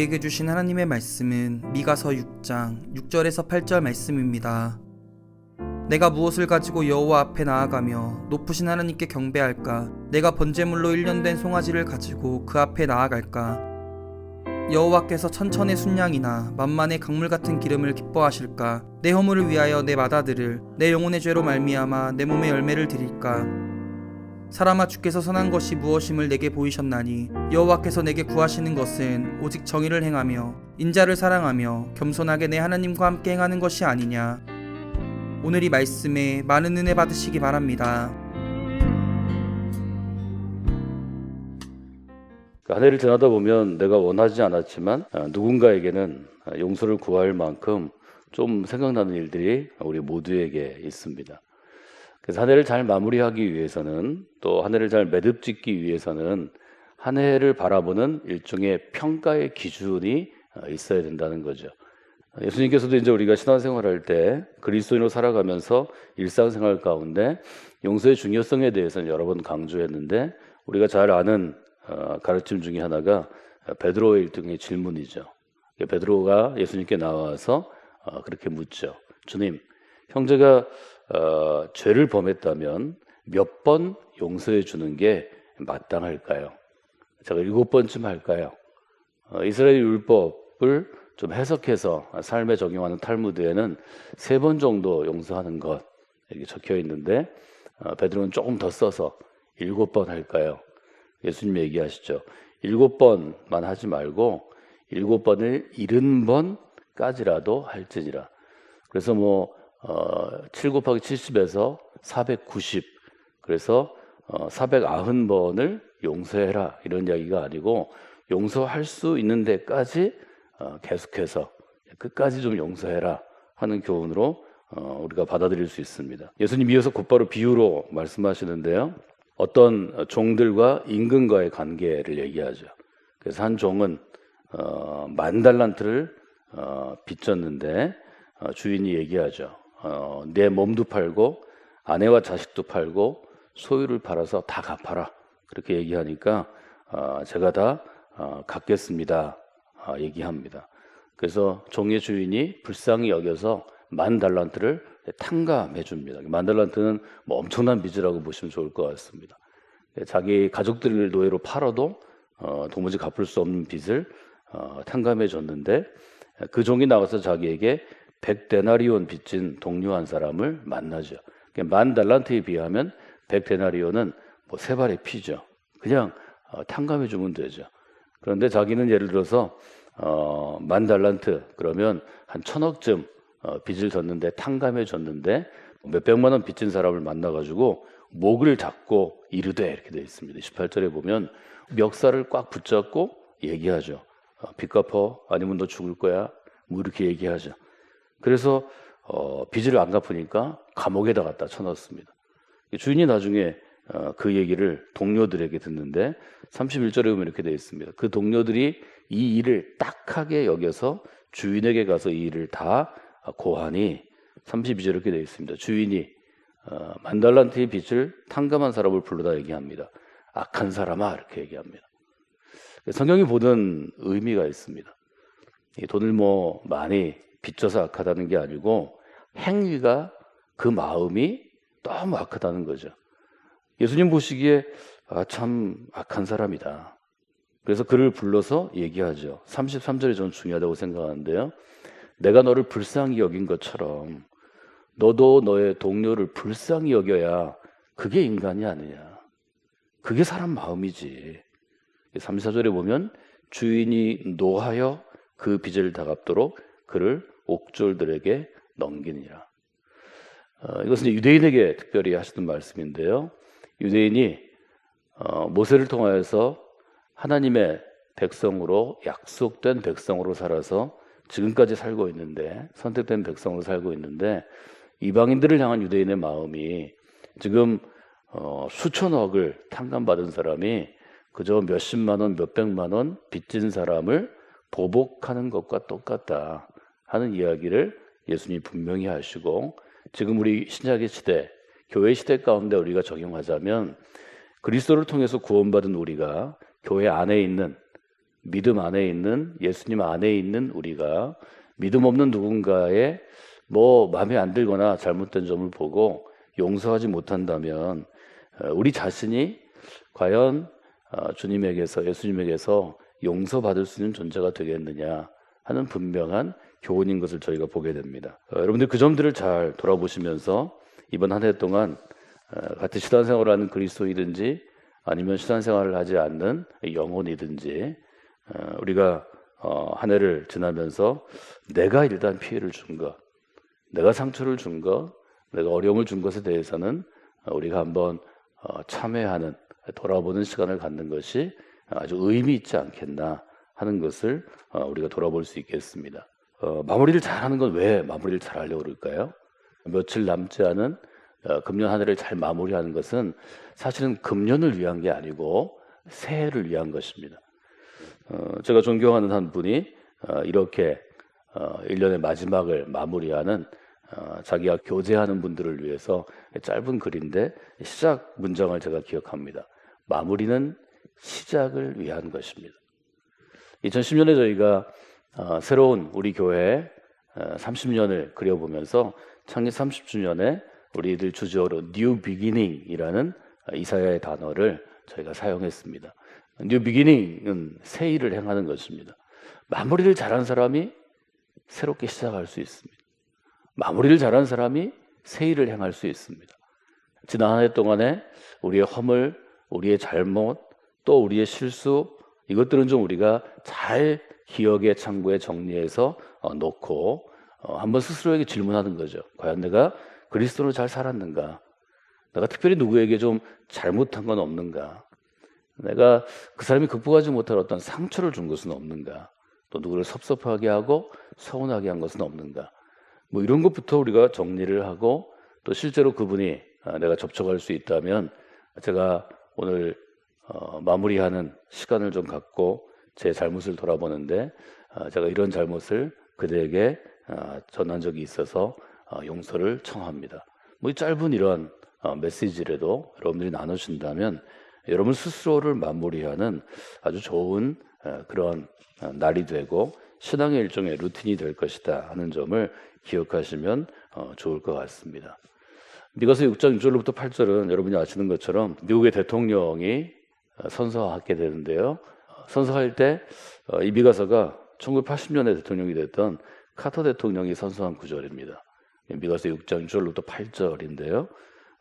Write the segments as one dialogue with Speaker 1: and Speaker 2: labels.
Speaker 1: 우리에게 주신 하나님의 말씀은 미가서 6장 6절에서 8절 말씀입니다. 내가 무엇을 가지고 여호와 앞에 나아가며 높으신 하나님께 경배할까? 내가 번제물로 1년 된 송아지를 가지고 그 앞에 나아갈까? 여호와께서 천천의 순양이나 만만의 강물 같은 기름을 기뻐하실까? 내 허물을 위하여 내 마다들을 내 영혼의 죄로 말미암아 내 몸의 열매를 드릴까? 사람아 주께서 선한 것이 무엇임을 내게 보이셨나니 여호와께서 내게 구하시는 것은 오직 정의를 행하며 인자를 사랑하며 겸손하게 내 하나님과 함께 행하는 것이 아니냐 오늘 이 말씀에 많은 은혜 받으시기 바랍니다.
Speaker 2: 그한 해를 지나다 보면 내가 원하지 않았지만 어, 누군가에게는 어, 용서를 구할 만큼 좀 생각나는 일들이 우리 모두에게 있습니다. 그래서 한 해를 잘 마무리하기 위해서는 또 한 해를 잘 매듭 짓기 위해서는 한 해를 바라보는 일종의 평가의 기준이 어, 있어야 된다는 거죠. 예수님께서도 이제 우리가 신앙생활할 때 그리스도인으로 살아가면서 일상생활 가운데 용서의 중요성에 대해서는 여러 번 강조했는데 우리가 잘 아는 어, 가르침 중에 하나가 베드로의 일등의 질문이죠. 베드로가 예수님께 나와서 어, 그렇게 묻죠. 주님, 형제가 어, 죄를 범했다면 몇 번 용서해 주는 게 마땅할까요? 제가 일곱 번쯤 할까요? 어, 이스라엘 율법을 좀 해석해서 삶에 적용하는 탈무드에는 세 번 정도 용서하는 것 이렇게 적혀 있는데 어, 베드로는 조금 더 써서 일곱 번 할까요? 예수님 얘기하시죠. 일곱 번만 하지 말고 일곱 번을 일흔 번까지라도 할지니라. 그래서 뭐 어, 7 곱하기 70에서 490 그래서 어, 490번을 용서해라 이런 이야기가 아니고 용서할 수 있는 데까지 어, 계속해서 끝까지 좀 용서해라 하는 교훈으로 어, 우리가 받아들일 수 있습니다. 예수님 이어서 곧바로 비유로 말씀하시는데요. 어떤 종들과 임금과의 관계를 얘기하죠. 그래서 한 종은 어, 만 달란트를 어, 빚졌는데 어, 주인이 얘기하죠. 어, 내 몸도 팔고 아내와 자식도 팔고 소유를 팔아서 다 갚아라. 그렇게 얘기하니까 어, 제가 다 어, 갚겠습니다. 어, 얘기합니다. 그래서 종의 주인이 불쌍히 여겨서 만 달란트를 탕감해 줍니다. 만 달란트는 뭐 엄청난 빚이라고 보시면 좋을 것 같습니다. 자기 가족들을 노예로 팔아도 어, 도무지 갚을 수 없는 빚을 어, 탕감해 줬는데 그 종이 나와서 자기에게 100데나리온 빚진 동료 한 사람을 만나죠. 그러니까 만 달란트에 비하면 100데나리온은 뭐 세 발의 피죠. 그냥 어, 탕감해 주면 되죠. 그런데 자기는 예를 들어서 어, 만 달란트 그러면 한 천억쯤 어, 빚을 졌는데 탕감해 줬는데 몇 백만 원 빚진 사람을 만나가지고 목을 잡고 이르되 이렇게 되어 있습니다. 18절에 보면 멱살을 꽉 붙잡고 얘기하죠. 어, 빚 갚어 아니면 너 죽을 거야. 뭐 이렇게 얘기하죠. 그래서 어, 빚을 안 갚으니까 감옥에다 갖다 쳐넣습니다. 주인이 나중에 어, 그 얘기를 동료들에게 듣는데 31절에 보면 이렇게 되어 있습니다. 그 동료들이 이 일을 딱하게 여겨서 주인에게 가서 이 일을 다 고하니 32절 이렇게 되어 있습니다. 주인이 어, 만달란트의 빚을 탕감한 사람을 불러다 얘기합니다. 악한 사람아 이렇게 얘기합니다. 성경이 보는 의미가 있습니다. 이 돈을 뭐 많이 빚져서 악하다는 게 아니고 행위가 그 마음이 너무 악하다는 거죠. 예수님 보시기에 아, 참 악한 사람이다. 그래서 그를 불러서 얘기하죠. 33절이 저는 중요하다고 생각하는데요. 내가 너를 불쌍히 여긴 것처럼 너도 너의 동료를 불쌍히 여겨야 그게 인간이 아니냐. 그게 사람 마음이지. 34절에 보면 주인이 노하여 그 빚을 다 갚도록 그를 옥졸들에게 넘기니라. 어, 이것은 유대인에게 특별히 하시는 말씀인데요. 유대인이 어, 모세를 통하여서 하나님의 백성으로 약속된 백성으로 살아서 지금까지 살고 있는데 선택된 백성으로 살고 있는데 이방인들을 향한 유대인의 마음이 지금 어, 수천억을 탕감받은 사람이 그저 몇십만 원, 몇백만 원 빚진 사람을 보복하는 것과 똑같다 하는 이야기를 예수님이 분명히 하시고 지금 우리 신약의 시대, 교회 시대 가운데 우리가 적용하자면 그리스도를 통해서 구원받은 우리가 교회 안에 있는 믿음 안에 있는 예수님 안에 있는 우리가 믿음 없는 누군가의 뭐 마음에 안 들거나 잘못된 점을 보고 용서하지 못한다면 어, 우리 자신이 과연 어, 주님에게서 예수님에게서 용서받을 수 있는 존재가 되겠느냐 하는 분명한 교훈인 것을 저희가 보게 됩니다. 어, 여러분들 그 점들을 잘 돌아보시면서 이번 한 해 동안 어, 같은 신앙생활을 하는 그리스도이든지 아니면 신앙생활을 하지 않는 영혼이든지 어, 우리가 어, 한 해를 지나면서 내가 일단 피해를 준 것, 내가 상처를 준 것, 내가 어려움을 준 것에 대해서는 어, 우리가 한번 어, 참회하는 돌아보는 시간을 갖는 것이 아주 의미 있지 않겠나 하는 것을 어, 우리가 돌아볼 수 있겠습니다. 어, 마무리를 잘하는 건 왜 마무리를 잘하려고 그럴까요? 며칠 남지 않은 어, 금년 한 해를 잘 마무리하는 것은 사실은 금년을 위한 게 아니고 새해를 위한 것입니다. 어, 제가 존경하는 한 분이 어, 이렇게 어, 1년의 마지막을 마무리하는 어, 자기가 교제하는 분들을 위해서 짧은 글인데 시작 문장을 제가 기억합니다. 마무리는 시작을 위한 것입니다. 2010년에 저희가 어, 새로운 우리 교회 어, 30년을 그려보면서 창립 30주년에 우리들 주제어로 New Beginning이라는 어, 이사야의 단어를 저희가 사용했습니다. New Beginning은 새 일을 행하는 것입니다. 마무리를 잘한 사람이 새롭게 시작할 수 있습니다. 마무리를 잘한 사람이 새 일을 행할 수 있습니다. 지난 한 해 동안에 우리의 허물, 우리의 잘못, 또 우리의 실수 이것들은 좀 우리가 잘 기억의 창고에 정리해서 어, 놓고 어, 한번 스스로에게 질문하는 거죠. 과연 내가 그리스도로 잘 살았는가? 내가 특별히 누구에게 좀 잘못한 건 없는가? 내가 그 사람이 극복하지 못할 어떤 상처를 준 것은 없는가? 또 누구를 섭섭하게 하고 서운하게 한 것은 없는가? 뭐 이런 것부터 우리가 정리를 하고 또 실제로 그분이 아, 내가 접촉할 수 있다면 제가 오늘 어, 마무리하는 시간을 좀 갖고 제 잘못을 돌아보는데 아, 제가 이런 잘못을 그대에게 아, 전한 적이 있어서 아, 용서를 청합니다. 뭐이 짧은 이런 어, 메시지라도 여러분들이 나누신다면 여러분 스스로를 마무리하는 아주 좋은 어, 그런 어, 날이 되고 신앙의 일종의 루틴이 될 것이다 하는 점을 기억하시면 어, 좋을 것 같습니다. 미가서 6장 6절로부터 8절은 여러분이 아시는 것처럼 미국의 대통령이 어, 선서하게 되는데요. 어, 선서할 때 어, 이 미가서가 1980년에 대통령이 됐던 카터 대통령이 선서한 구절입니다. 미가서 6장 6절로부터 8절인데요.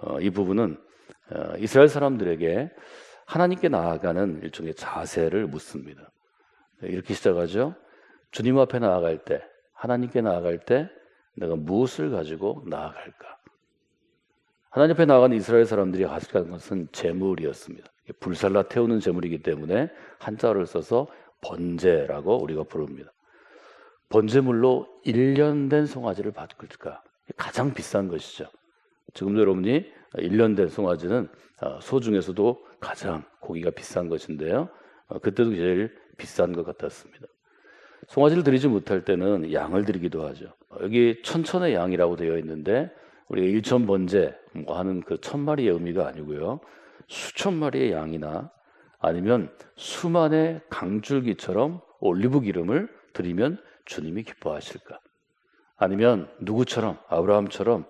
Speaker 2: 어, 이 부분은 어, 이스라엘 사람들에게 하나님께 나아가는 일종의 자세를 묻습니다. 이렇게 시작하죠. 주님 앞에 나아갈 때, 하나님께 나아갈 때 내가 무엇을 가지고 나아갈까? 하나님 앞에 나아가는 이스라엘 사람들이 가져간 것은 재물이었습니다. 불살라 태우는 재물이기 때문에 한자를 써서 번제라고 우리가 부릅니다. 번제물로 1년 된 송아지를 바꿀까? 가장 비싼 것이죠. 지금도 여러분이 1년 된 송아지는 어, 소 중에서도 가장 고기가 비싼 것인데요. 어, 그때도 제일 비싼 것 같았습니다. 송아지를 드리지 못할 때는 양을 드리기도 하죠. 어, 여기 천천의 양이라고 되어 있는데 우리가 일천 번제 뭐 하는 그 천 마리의 의미가 아니고요. 수천 마리의 양이나 아니면 수만의 강줄기처럼 올리브 기름을 드리면 주님이 기뻐하실까? 아니면 누구처럼 아브라함처럼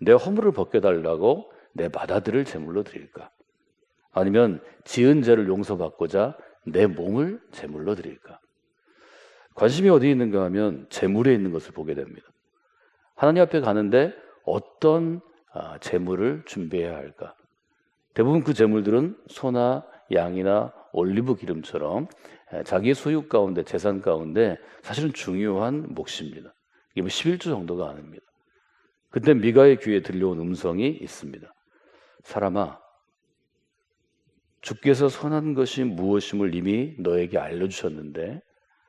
Speaker 2: 내 허물을 벗겨달라고 내 맏아들을 제물로 드릴까? 아니면 지은 죄를 용서받고자 내 몸을 제물로 드릴까? 관심이 어디 있는가 하면 제물에 있는 것을 보게 됩니다. 하나님 앞에 가는데 어떤 아, 제물을 준비해야 할까? 대부분 그 제물들은 소나 양이나 올리브 기름처럼 에, 자기의 소유 가운데 재산 가운데 사실은 중요한 몫입니다. 이게 뭐 11조 정도가 아닙니다. 그때 미가의 귀에 들려온 음성이 있습니다. 사람아, 주께서 선한 것이 무엇임을 이미 너에게 알려주셨는데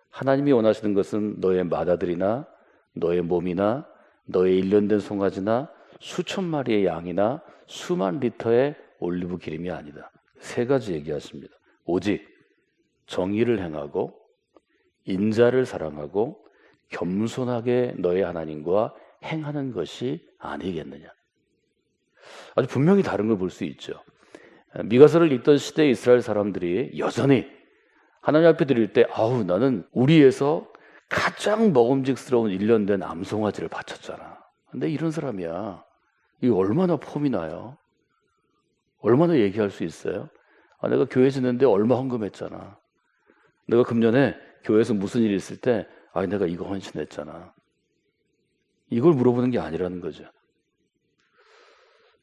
Speaker 2: 하나님이 원하시는 것은 너의 맏아들이나 너의 몸이나 너의 일년된 송아지나 수천 마리의 양이나 수만 리터의 올리브 기름이 아니다. 세 가지 얘기하십니다. 오직 정의를 행하고 인자를 사랑하고 겸손하게 너의 하나님과 행하는 것이 아니겠느냐. 아주 분명히 다른 걸 볼 수 있죠. 미가서를 읽던 시대 이스라엘 사람들이 여전히 하나님 앞에 드릴 때 아우 나는 우리에서 가장 먹음직스러운 일련된 암송아지를 바쳤잖아. 근데 이런 사람이야. 이거 얼마나 폼이 나요? 얼마나 얘기할 수 있어요? 아, 내가 교회 짓는데 얼마 헌금했잖아. 내가 금년에 교회에서 무슨 일이 있을 때, 아, 내가 이거 헌신했잖아. 이걸 물어보는 게 아니라는 거죠.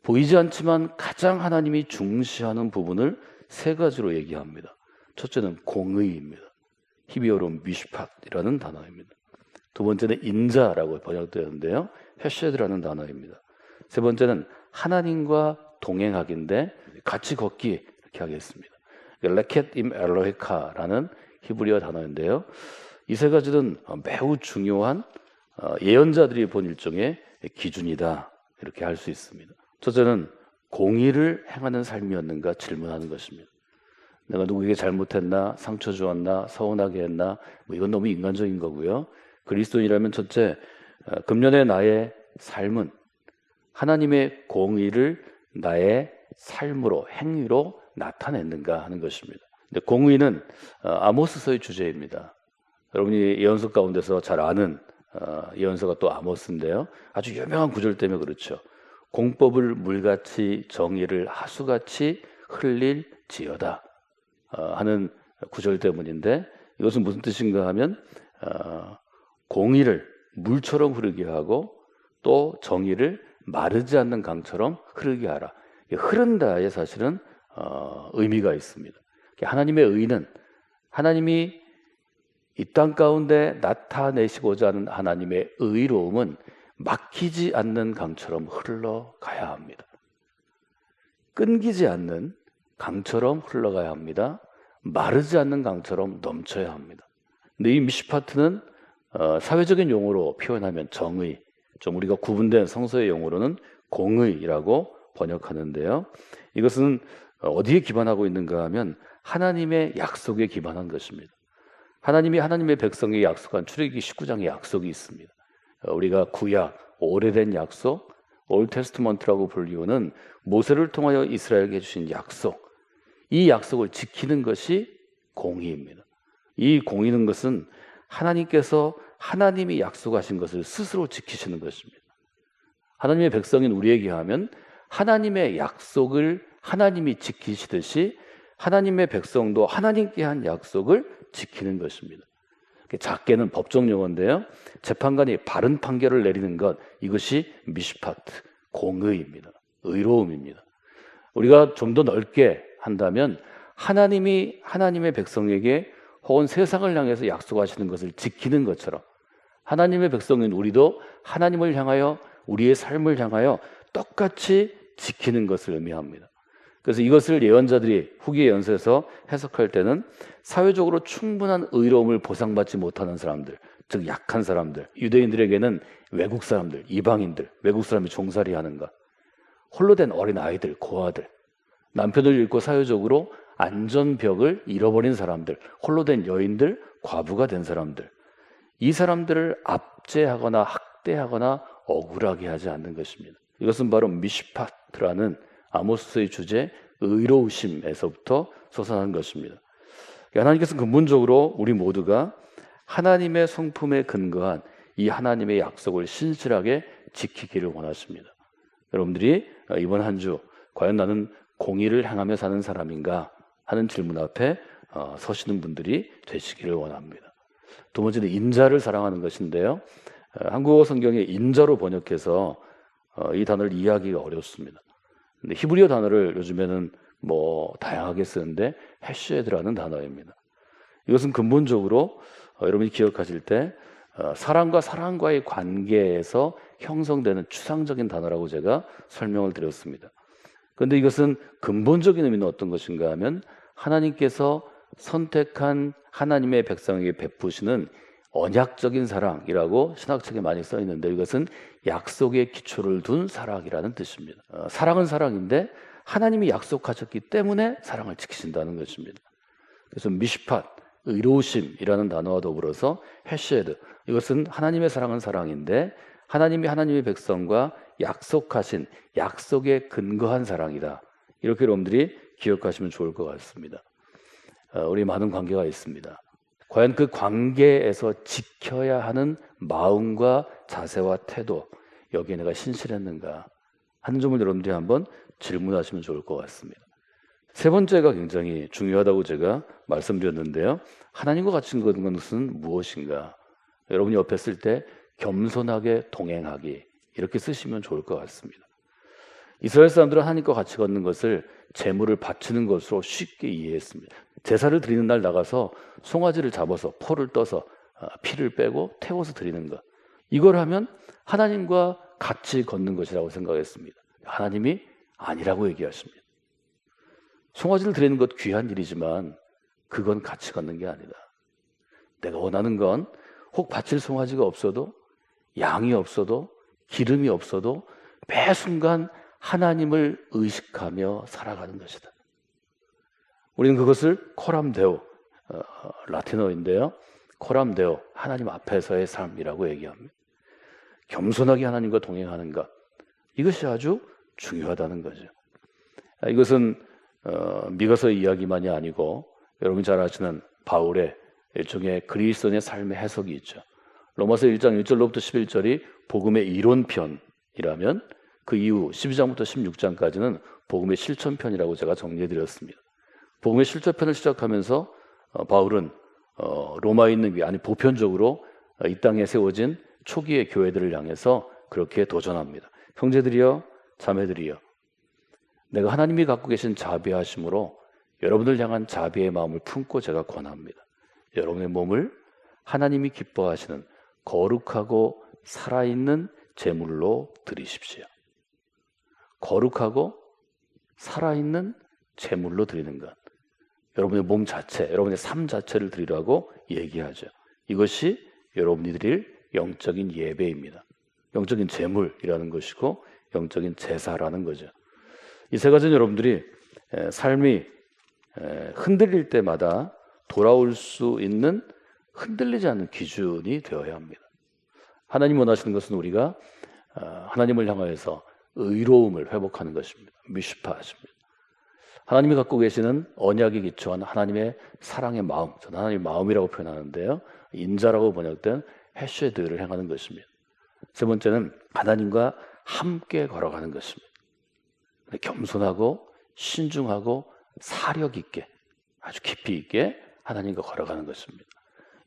Speaker 2: 보이지 않지만 가장 하나님이 중시하는 부분을 세 가지로 얘기합니다. 첫째는 공의입니다. 히비어로 미슈팟이라는 단어입니다. 두 번째는 인자라고 번역되었는데요. 헤쉐드라는 단어입니다. 세 번째는 하나님과 동행하기인데 같이 걷기 이렇게 하겠습니다. 레켓 임 엘로헤카라는 히브리어 단어인데요. 이 세 가지는 매우 중요한 어, 예언자들이 본 일종의 기준이다 이렇게 할 수 있습니다. 첫째는 공의를 행하는 삶이었는가 질문하는 것입니다. 내가 누구에게 잘못했나, 상처 주었나, 서운하게 했나, 뭐 이건 너무 인간적인 거고요. 그리스도인이라면 첫째, 어, 금년의 나의 삶은 하나님의 공의를 나의 삶으로, 행위로 나타냈는가 하는 것입니다. 근데 공의는 어, 아모스서의 주제입니다. 여러분이 예언서 가운데서 잘 아는 어, 예언서가 또 아모스인데요. 아주 유명한 구절 때문에 그렇죠. 공법을 물같이 정의를 하수같이 흘릴 지어다 어, 하는 구절 때문인데 이것은 무슨 뜻인가 하면 어, 공의를 물처럼 흐르게 하고 또 정의를 마르지 않는 강처럼 흐르게 하라. 이 흐른다에 사실은 어, 의미가 있습니다. 하나님의 의는 하나님이 이 땅 가운데 나타내시고자 하는 하나님의 의로움은 막히지 않는 강처럼 흘러가야 합니다. 끊기지 않는 강처럼 흘러가야 합니다. 마르지 않는 강처럼 넘쳐야 합니다. 근데 이 미시파트는 어, 사회적인 용어로 표현하면 정의, 좀 우리가 구분된 성서의 용어로는 공의라고 번역하는데요. 이것은 어디에 기반하고 있는가 하면 하나님의 약속에 기반한 것입니다. 하나님이 하나님의 백성에게 약속한 출애기 19장의 약속이 있습니다. 어, 우리가 구약 오래된 약속, 올테스트먼트라고 불리우는 모세를 통하여 이스라엘에게 주신 약속. 이 약속을 지키는 것이 공의입니다. 이 공의는 것은 하나님께서 하나님이 약속하신 것을 스스로 지키시는 것입니다. 하나님의 백성인 우리에게 하면 하나님의 약속을 하나님이 지키시듯이 하나님의 백성도 하나님께 한 약속을 지키는 것입니다. 작게는 법정 용어인데요. 재판관이 바른 판결을 내리는 것 이것이 미시파트 공의입니다. 의로움입니다. 우리가 좀 더 넓게 한다면 하나님이 하나님의 백성에게 혹은 세상을 향해서 약속하시는 것을 지키는 것처럼 하나님의 백성인 우리도 하나님을 향하여 우리의 삶을 향하여 똑같이 지키는 것을 의미합니다. 그래서 이것을 예언자들이 후기 예언서에서 해석할 때는 사회적으로 충분한 의로움을 보상받지 못하는 사람들, 즉 약한 사람들, 유대인들에게는 외국 사람들, 이방인들, 외국 사람이 종살이 하는 것, 홀로 된 어린 아이들, 고아들, 남편을 잃고 사회적으로 안전벽을 잃어버린 사람들, 홀로 된 여인들, 과부가 된 사람들, 이 사람들을 압제하거나 학대하거나 억울하게 하지 않는 것입니다. 이것은 바로 미시파트라는 아모스의 주제 의로우심에서부터 솟아난 것입니다. 하나님께서 근본적으로 우리 모두가 하나님의 성품에 근거한 이 하나님의 약속을 신실하게 지키기를 원하십니다. 여러분들이 이번 한 주 과연 나는 공의를 행하며 사는 사람인가 하는 질문 앞에 어, 서시는 분들이 되시기를 원합니다. 두 번째는 인자를 사랑하는 것인데요. 어, 한국어 성경에 인자로 번역해서 어, 이 단어를 이해하기가 어렵습니다. 근데 히브리어 단어를 요즘에는 뭐 다양하게 쓰는데 헤쉐드라는 단어입니다. 이것은 근본적으로 어, 여러분이 기억하실 때 어, 사람과 사람과의 관계에서 형성되는 추상적인 단어라고 제가 설명을 드렸습니다. 그런데 이것은 근본적인 의미는 어떤 것인가 하면 하나님께서 선택한 하나님의 백성에게 베푸시는 언약적인 사랑이라고 신학책에 많이 써 있는데 이것은 약속의 기초를 둔 사랑이라는 뜻입니다. 어, 사랑은 사랑인데 하나님이 약속하셨기 때문에 사랑을 지키신다는 것입니다. 그래서 미시팟, 의로우심이라는 단어와 더불어서 헤쉐드, 이것은 하나님의 사랑은 사랑인데 하나님이 하나님의 백성과 약속하신 약속에 근거한 사랑이다. 이렇게 여러분들이 기억하시면 좋을 것 같습니다. 어, 우리 많은 관계가 있습니다. 과연 그 관계에서 지켜야 하는 마음과 자세와 태도 여기에 내가 신실했는가 하는 점을 여러분들이 한번 질문하시면 좋을 것 같습니다. 세 번째가 굉장히 중요하다고 제가 말씀드렸는데요. 하나님과 같이 걷는 것은 무엇인가? 여러분이 옆에 쓸때 겸손하게 동행하기 이렇게 쓰시면 좋을 것 같습니다. 이스라엘 사람들은 하나님과 같이 걷는 것을 재물을 바치는 것으로 쉽게 이해했습니다. 제사를 드리는 날 나가서 송아지를 잡아서 포를 떠서 아, 피를 빼고 태워서 드리는 것. 이걸 하면 하나님과 같이 걷는 것이라고 생각했습니다. 하나님이 아니라고 얘기하십니다. 송아지를 드리는 것 귀한 일이지만 그건 같이 걷는 게 아니다. 내가 원하는 건 혹 바칠 송아지가 없어도 양이 없어도 기름이 없어도 매 순간 하나님을 의식하며 살아가는 것이다. 우리는 그것을 코람데오 어, 라틴어인데요. 코람데오 하나님 앞에서의 삶이라고 얘기합니다. 겸손하게 하나님과 동행하는 것 이것이 아주 중요하다는 거죠. 아, 이것은 어, 미가서 이야기만이 아니고 여러분 잘 아시는 바울의 일종의 그리스도인의 삶의 해석이 있죠. 로마서 1장 1절로부터 11절이 복음의 이론편이라면 그 이후 12장부터 16장까지는 복음의 실천편이라고 제가 정리해 드렸습니다. 복음의 실천편을 시작하면서 어, 바울은 어, 로마에 있는 게 아니 보편적으로 어, 이 땅에 세워진 초기의 교회들을 향해서 그렇게 도전합니다. 형제들이여 자매들이여 내가 하나님이 갖고 계신 자비하심으로 여러분들 향한 자비의 마음을 품고 제가 권합니다. 여러분의 몸을 하나님이 기뻐하시는 거룩하고 살아있는 제물로 드리십시오. 거룩하고 살아있는 제물로 드리는 것. 여러분의 몸 자체, 여러분의 삶 자체를 드리라고 얘기하죠. 이것이 여러분이 드릴 영적인 예배입니다. 영적인 제물이라는 것이고 영적인 제사라는 거죠. 이 세 가지는 여러분들이 에, 삶이 에, 흔들릴 때마다 돌아올 수 있는 흔들리지 않는 기준이 되어야 합니다. 하나님 원하시는 것은 우리가 어, 하나님을 향하여서 의로움을 회복하는 것입니다. 미슈파하십니다. 하나님이 갖고 계시는 언약에 기초한 하나님의 사랑의 마음, 저는 하나님의 마음이라고 표현하는데요. 인자라고 번역된 해쉐드를 행하는 것입니다. 세 번째는 하나님과 함께 걸어가는 것입니다. 겸손하고 신중하고 사력 있게 아주 깊이 있게 하나님과 걸어가는 것입니다.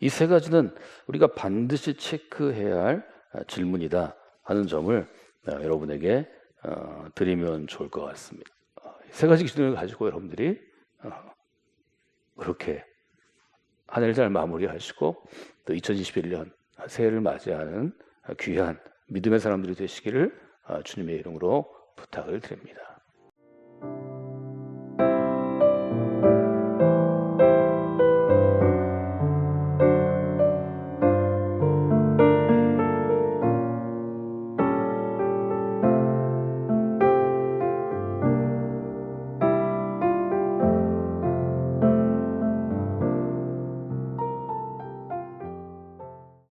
Speaker 2: 이 세 가지는 우리가 반드시 체크해야 할 질문이다 하는 점을 어, 여러분에게 어, 드리면 좋을 것 같습니다. 어, 세 가지 기준을 가지고 여러분들이 그렇게 한 해를 잘 마무리하시고 또 2021년 새해를 맞이하는 귀한 믿음의 사람들이 되시기를 주님의 이름으로 부탁을 드립니다.